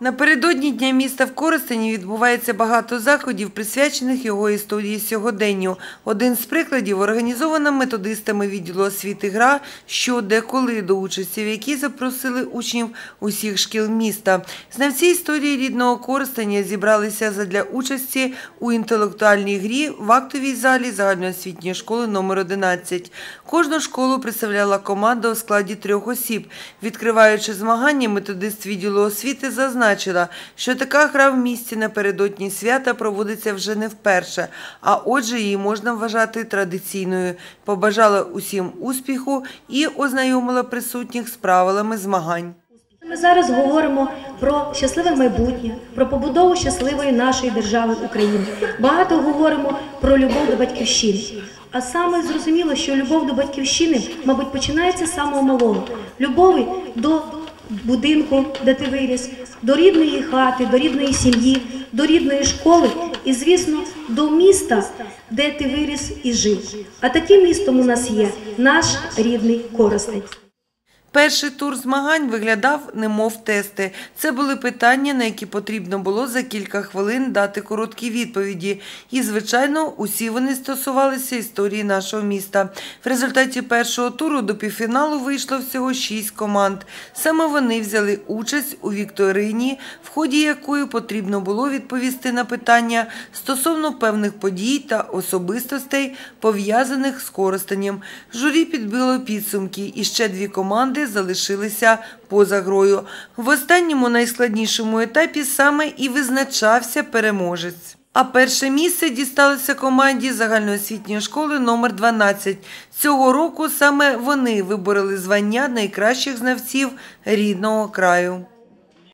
Напередодні Дня міста в Коростені відбувається багато заходів, присвячених його історії сьогоденню. Один з прикладів організована методистами відділу освіти гра, що деколи до участі в якій запросили учнів усіх шкіл міста. Знавці історії рідного Коростеня зібралися задля участі у інтелектуальній грі в актовій залі загальноосвітньої школи номер 11. Кожну школу представляла команда у складі трьох осіб. Відкриваючи змагання, методист відділу освіти зазначила, що така гра в місті напередодні свята проводиться вже не вперше, а отже її можна вважати традиційною. Побажала усім успіху і ознайомила присутніх з правилами змагань. Ми зараз говоримо про щасливе майбутнє, про побудову щасливої нашої держави України. Багато говоримо про любов до батьківщини. А саме зрозуміло, що любов до батьківщини, мабуть, починається з самого малого. Любові до будинку, де ти виріс, до рідної хати, до рідної сім'ї, до рідної школи і, звісно, до міста, де ти виріс і жив. А таким містом у нас є наш рідний Коростень. Перший тур змагань виглядав немов тести. Це були питання, на які потрібно було за кілька хвилин дати короткі відповіді. І, звичайно, усі вони стосувалися історії нашого міста. В результаті першого туру до півфіналу вийшло всього шість команд. Саме вони взяли участь у вікторині, в ході якої потрібно було відповісти на питання стосовно певних подій та особистостей, пов'язаних з користанням. Журі підбило підсумки, і ще дві команди залишилися поза грою. В останньому найскладнішому етапі саме і визначався переможець. А перше місце дісталося команді загальноосвітньої школи номер 12. Цього року саме вони вибороли звання найкращих знавців рідного краю.